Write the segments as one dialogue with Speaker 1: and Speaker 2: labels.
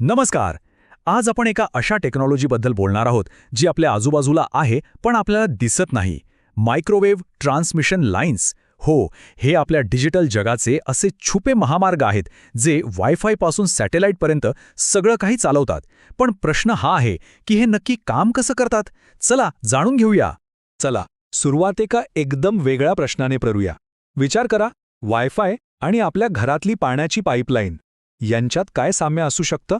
Speaker 1: नमस्कार. आज आपण एका अशा टेक्नॉलॉजीबद्दल बोलणार आहोत जी आपल्या आजूबाजूला आहे पण आपल्याला दिसत नाही. मायक्रोवेव्ह ट्रान्समिशन लाईन्स हो हे आपल्या डिजिटल जगाचे असे छुपे महामार्ग आहेत जे वायफायपासून सॅटेलाईटपर्यंत सगळं काही चालवतात. पण प्रश्न हा आहे की हे नक्की काम कसं करतात? चला जाणून घेऊया.
Speaker 2: चला सुरुवात एका एकदम वेगळ्या प्रश्नाने करूया. विचार करा वायफाय आणि आपल्या घरातली पाण्याची पाईपलाईन यांच्यात काय साम्य असू शकतं?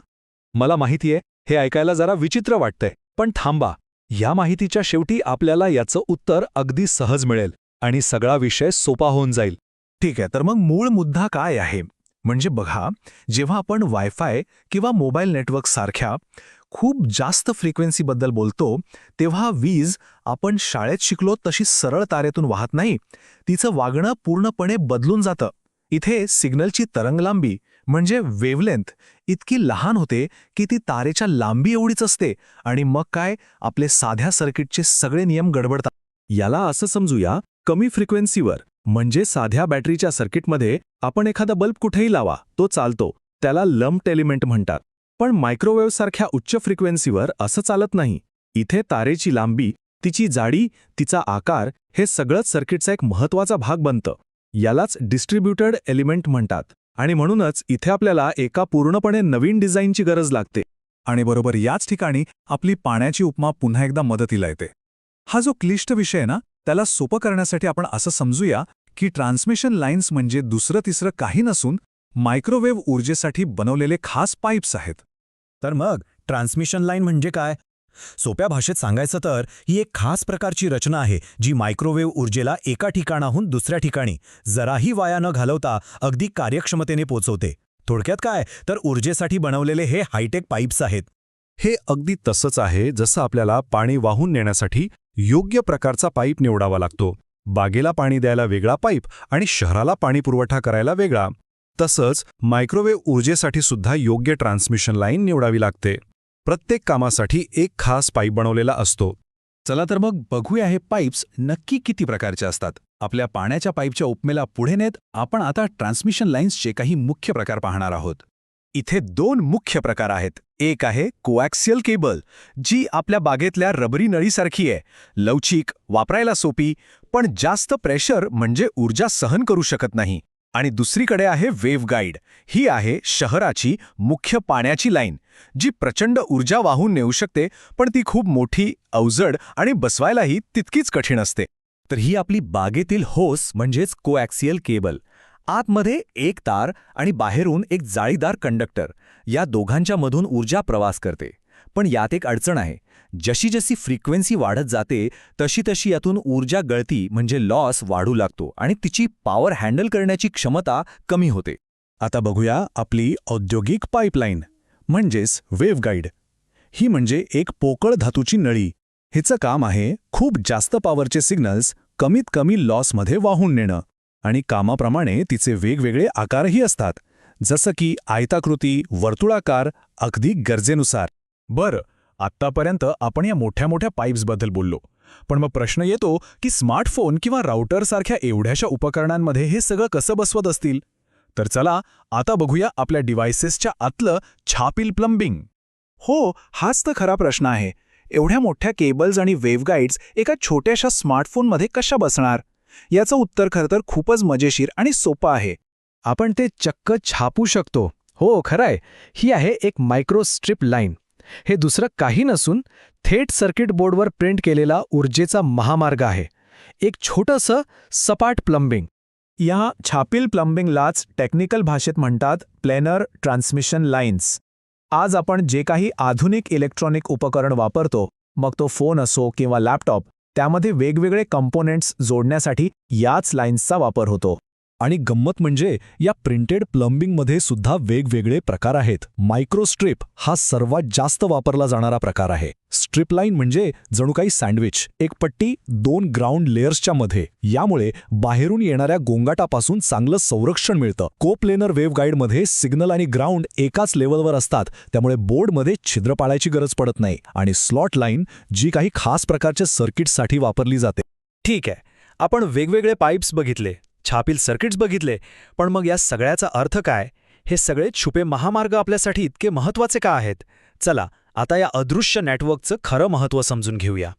Speaker 2: मला माहितीये हे ऐकायला जरा विचित्र वाटतंय पण थांबा. या माहितीच्या शेवटी आपल्याला याचं उत्तर अगदी सहज मिळेल आणि सगळा विषय सोपा होऊन जाईल.
Speaker 3: ठीक आहे तर मग मूळ मुद्दा काय आहे? म्हणजे बघा जेव्हा आपण वायफाय किंवा मोबाईल नेटवर्क सारख्या खूप जास्त फ्रिक्वेन्सीबद्दल बोलतो तेव्हा वीज आपण शाळेत शिकलो तशी सरळ तारेतून वाहत नाही. तिचं वागणं पूर्णपणे बदलून जातं. इथे सिग्नलची तरंगलांबी म्हणजे वेवलेंथ इतकी लहान होते की ती तारेच्या लांबी एवढीच असते आणि मग काय आपले साध्या सर्किटचे सगळे नियम गडबडतात.
Speaker 2: याला असं समजूया कमी फ्रिक्वेन्सीवर म्हणजे साध्या बॅटरीच्या सर्किटमध्ये आपण एखादा बल्ब कुठेही लावा तो चालतो त्याला लम्प्ड एलिमेंट म्हणतात. पण मायक्रोवेव्हसारख्या उच्च फ्रिक्वेन्सीवर असं चालत नाही. इथे तारेची लांबी तिची जाडी तिचा आकार हे सगळंच सर्किटचा एक महत्त्वाचा भाग बनतं. यालाच डिस्ट्रीब्युटेड एलिमेंट म्हणतात. आणि म्हणूनच इथे आपल्याला एका पूर्णपणे नवीन डिझाईनची गरज लागते.
Speaker 3: आणि बरोबर याच ठिकाणी आपली पाण्याची उपमा पुन्हा एकदा मदतीला येते. हा जो क्लिष्ट विषय आहे ना त्याला सोपं करण्यासाठी आपण असं समजूया की ट्रान्समिशन लाईन्स म्हणजे दुसरं तिसरं काही नसून मायक्रोवेव्ह ऊर्जेसाठी बनवलेले खास पाईप्स आहेत.
Speaker 4: तर मग ट्रान्समिशन लाईन म्हणजे काय? सोप्या भाषेत सांगायचं तर ही एक खास प्रकारची रचना आहे जी मायक्रोवेव्ह ऊर्जेला एका ठिकाणाहून दुसऱ्या ठिकाणी जराही वाया न घालवता अगदी कार्यक्षमतेने पोचवते. थोडक्यात काय? तर ऊर्जेसाठी बनवलेले हे हायटेक पाईप्स आहेत.
Speaker 2: हे अगदी तसंच आहे जसं आपल्याला पाणी वाहून नेण्यासाठी योग्य प्रकारचा पाईप निवडावा लागतो. बागेला पाणी द्यायला वेगळा पाईप आणि शहराला पाणी पुरवठा करायला वेगळा. तसंच मायक्रोवेव्ह ऊर्जेसाठी सुद्धा योग्य ट्रान्समिशन लाईन निवडावी लागते. प्रत्येक कामासाठी एक खास पाईप बनवलेला असतो.
Speaker 3: चला तर मग बघूया हे पाईप्स नक्की किती प्रकारचे असतात. आपल्या पाण्याच्या पाईपच्या उपमेला पुढे नेत आपण आता ट्रान्समिशन लाईन्सचे काही मुख्य प्रकार पाहणार आहोत. इथे दोन मुख्य प्रकार आहेत. एक आहे कोॲक्सियल केबल जी आपल्या बागेतल्या रबरी नळीसारखी आहे. लवचिक वापरायला सोपी पण जास्त प्रेशर म्हणजे ऊर्जा सहन करू शकत नाही. आणि दुसरीकडे आहे वेव्ह गाईड ही आहे शहराची मुख्य पाण्याची लाईन जी प्रचंड ऊर्जा वाहून नेऊ शकते पण ती खूप मोठी अवजड आणि बसवायलाही तितकीच कठीण असते.
Speaker 4: तर ही आपली बागेतील होस म्हणजेच कोॲक्सियल केबल. आतमध्ये एक तार आणि बाहेरून एक जाळीदार कंडक्टर. या दोघांच्या मधून ऊर्जा प्रवास करते. पण यात एक अडचण आहे. जशी जशी फ्रिक्वेन्सी वाढत जाते तशी तशी यातून ऊर्जा गळती म्हणजे लॉस वाढू लागतो आणि तिची पॉवर हँडल करण्याची क्षमता कमी होते.
Speaker 3: आता बघूया आपली औद्योगिक पाईपलाईन म्हणजेच वेव्हगाईड ही म्हणजे एक पोकळ धातूची नळी. हिचं काम आहे खूप जास्त पॉवरचे सिग्नल्स कमीत कमी लॉसमध्ये वाहून नेणं. आणि कामाप्रमाणे तिचे वेगवेगळे आकारही असतात. जसं की आयताकृती वर्तुळाकार अगदी गरजेनुसार. बरं आत्तापर्यंत आपण या मोठ्या मोठ्या पाईप्सबद्दल बोललो. पण मग प्रश्न येतो की स्मार्टफोन किंवा राऊटरसारख्या एवढ्याशा उपकरणांमध्ये हे सगळं कसं बसवत असतील? तर चला आता बघूया आपल्या डिव्हायसेसच्या आतलं छापील प्लंबिंग. हो हाच तर खरा प्रश्न आहे. एवढ्या मोठ्या केबल्स आणि वेव्हगाईड्स एका छोट्याशा स्मार्टफोनमध्ये कशा बसणार? याचं उत्तर खरं तर खूपच मजेशीर आणि सोपं आहे.
Speaker 1: आपण ते चक्क छापू शकतो. हो खरंय. ही आहे एक मायक्रोस्ट्रिप लाईन. हे दुसरं काही नसून थेट सर्किट बोर्डवर प्रिंट केलेला ऊर्जेचा महामार्ग आहे. एक छोटंसं सपाट प्लंबिंग.
Speaker 3: या छापील प्लंबिंगलाच टेक्निकल भाषेत म्हणतात प्लेनर ट्रान्समिशन लाईन्स आज आपण जे काही आधुनिक इलेक्ट्रॉनिक उपकरण वापरतो मग तो फोन असो किंवा लॅपटॉप त्यामध्ये वेगवेगळे कंपोनेंट्स जोडण्यासाठी याच लाईन्सचा वापर होतो.
Speaker 2: आणि गंमत म्हणजे या प्रिंटेड प्लंबिंगमध्ये सुद्धा वेगवेगळे प्रकार आहेत. मायक्रोस्ट्रिप हा सर्वात जास्त वापरला जाणारा प्रकार आहे. स्ट्रिप लाईन म्हणजे जणू काही सँडविच एक पट्टी दोन ग्राउंड लेयर्सच्या मध्ये. यामुळे बाहेरून येणाऱ्या गोंगाटापासून चांगलं संरक्षण मिळतं. कोप्लेनर वेव्ह गाईडमध्ये सिग्नल आणि ग्राउंड एकाच लेवलवर असतात. त्यामुळे बोर्डमध्ये छिद्र पाळायची गरज पडत नाही. आणि स्लॉट लाईन जी काही खास प्रकारच्या सर्किट्ससाठी वापरली जाते.
Speaker 4: ठीक आहे. आपण वेगवेगळे पाईप्स बघितले. छापील सर्किट्स बघितले पण मग या सगळ्याचा अर्थ काय?
Speaker 2: हे सगळे छुपे महामार्ग आपल्यासाठी इतके महत्त्वाचे का आहेत? चला आता या अदृश्य नेटवर्कचं खरं महत्त्व समजून घेऊया.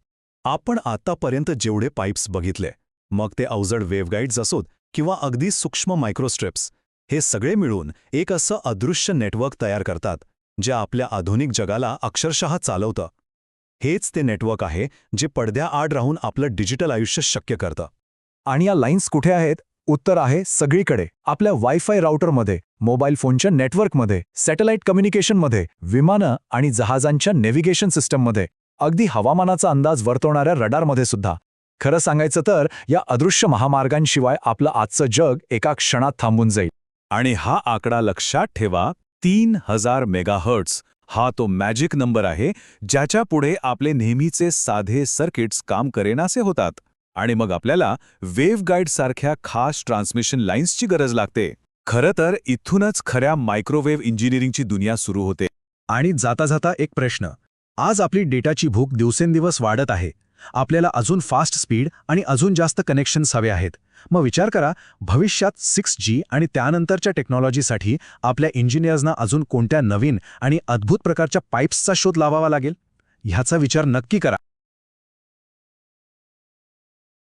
Speaker 3: आपण आतापर्यंत जेवढे पाईप्स बघितले मग ते अवजड वेव्हगाईड्स असोत किंवा अगदी सूक्ष्म मायक्रोस्ट्रिप्स हे सगळे मिळून एक असं अदृश्य नेटवर्क तयार करतात जे आपल्या आधुनिक जगाला अक्षरशः चालवतं. हेच ते नेटवर्क आहे जे पडद्याआड राहून आपलं डिजिटल आयुष्य शक्य करतं.
Speaker 1: आणि या लाईन्स कुठे आहेत? उत्तर आहे सगळीकडे. आपल्या वायफाय राउटरमध्ये मोबाईल फोनच्या नेटवर्कमध्ये सॅटेलाइट कम्युनिकेशनमध्ये विमानं आणि जहाजांच्या नेव्हिगेशन सिस्टममध्ये अगदी हवामानाचा अंदाज वर्तवणाऱ्या रडारमध्ये सुद्धा. खरं सांगायचं तर या अदृश्य महामार्गांशिवाय आपलं आजचं जग एका क्षणात थांबून जाईल.
Speaker 3: आणि हा आकडा लक्षात ठेवा तीन हजार मेगाहर्ट्स हा तो मॅजिक नंबर आहे ज्याच्या पुढे आपले नेहमीचे साधे सर्किट्स काम करेनासे होतात. आणि मग आपल्याला वेव्ह खास ट्रान्समिशन लाईन्सची गरज लागते. खरं तर इथूनच खऱ्या मायक्रोवेव्ह इंजिनिअरिंगची दुनिया सुरू होते.
Speaker 1: आणि जाता जाता एक प्रश्न. आज आपली डेटाची भूक दिवसेंदिवस वाढत आहे. आपल्याला अजून फास्ट स्पीड आणि अजून जास्त कनेक्शन्स हवे आहेत. मग विचार करा भविष्यात सिक्स जी आणि त्यानंतरच्या टेक्नॉलॉजीसाठी आपल्या इंजिनियर्सना अजून कोणत्या नवीन आणि अद्भुत प्रकारच्या पाईप्सचा शोध लावावा लागेल? ह्याचा विचार नक्की करा.